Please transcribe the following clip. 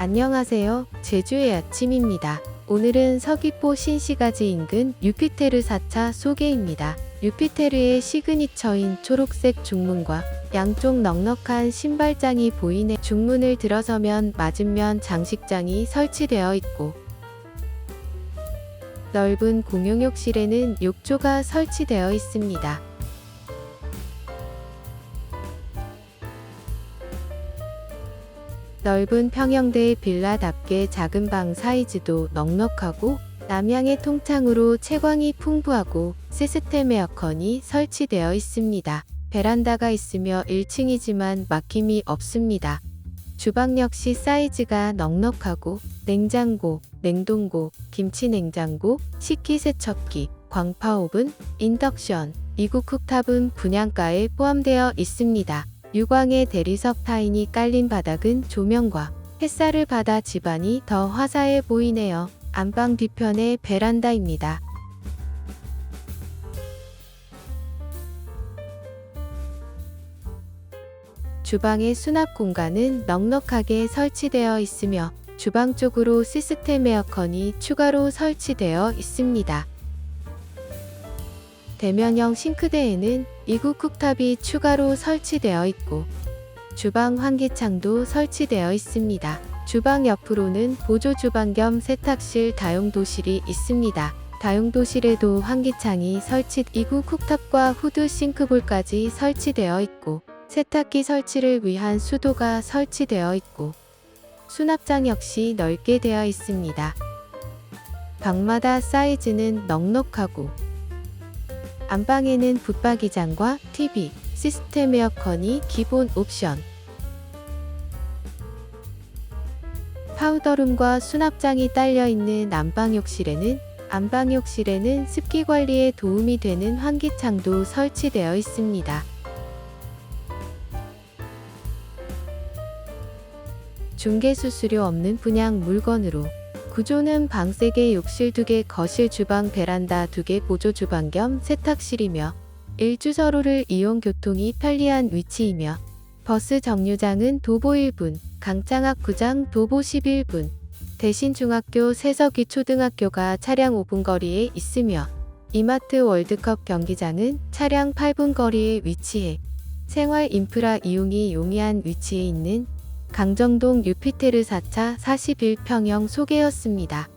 안녕하세요. 제주의 아침입니다. 오늘은 서귀포 신시가지 인근 유피테르 4차 소개입니다. 유피테르의 시그니처인 초록색 중문과 양쪽 넉넉한 신발장이 보이네 중문을 들어서면 맞은면 장식장이 설치되어 있고 넓은 공용욕실에는 욕조가 설치되어 있습니다. 넓은 평형대의 빌라답게 작은 방 사이즈도 넉넉하고 남향의 통창으로 채광이 풍부하고 시스템 에어컨이 설치되어 있습니다. 베란다가 있으며 1층이지만 막힘이 없습니다. 주방 역시 사이즈가 넉넉하고 냉장고, 냉동고, 김치 냉장고, 식기세척기, 광파 오븐, 인덕션, 이국 쿡탑은 분양가에 포함되어 있습니다. 유광의 대리석 타인이 깔린 바닥은 조명과 햇살을 받아 집안이 더 화사해 보이네요. 안방 뒤편의 베란다입니다. 주방의 수납 공간은 넉넉하게 설치되어 있으며 주방 쪽으로 시스템 에어컨이 추가로 설치되어 있습니다. 대면형 싱크대에는 이구 쿡탑이 추가로 설치되어 있고 주방 환기창도 설치되어 있습니다. 주방 옆으로는 보조 주방 겸 세탁실 다용 도실이 있습니다. 다용 도실에도 환기창이 설치 이구 쿡탑과 후드 싱크볼까지 설치되어 있고 세탁기 설치를 위한 수도가 설치되어 있고 수납장 역시 넓게 되어 있습니다. 방마다 사이즈는 넉넉하고 안방에는 붙박이장과 TV, 시스템 에어컨이 기본 옵션. 파우더룸과 수납장이 딸려 있는 안방욕실에는 안방욕실에는 습기 관리에 도움이 되는 환기창도 설치되어 있습니다. 중개 수수료 없는 분양 물건으로 구조는 방 3개, 욕실 2개, 거실, 주방, 베란다 2개, 보조 주방 겸 세탁실이며 일주서로를 이용 교통이 편리한 위치이며 버스 정류장은 도보 1분, 강창학 구장 도보 11분, 대신 중학교 세석위 초등학교가 차량 5분 거리에 있으며 이마트 월드컵 경기장은 차량 8분 거리에 위치해 생활 인프라 이용이 용이한 위치에 있는 강정동 유피테르 4차 41평형 소개였습니다.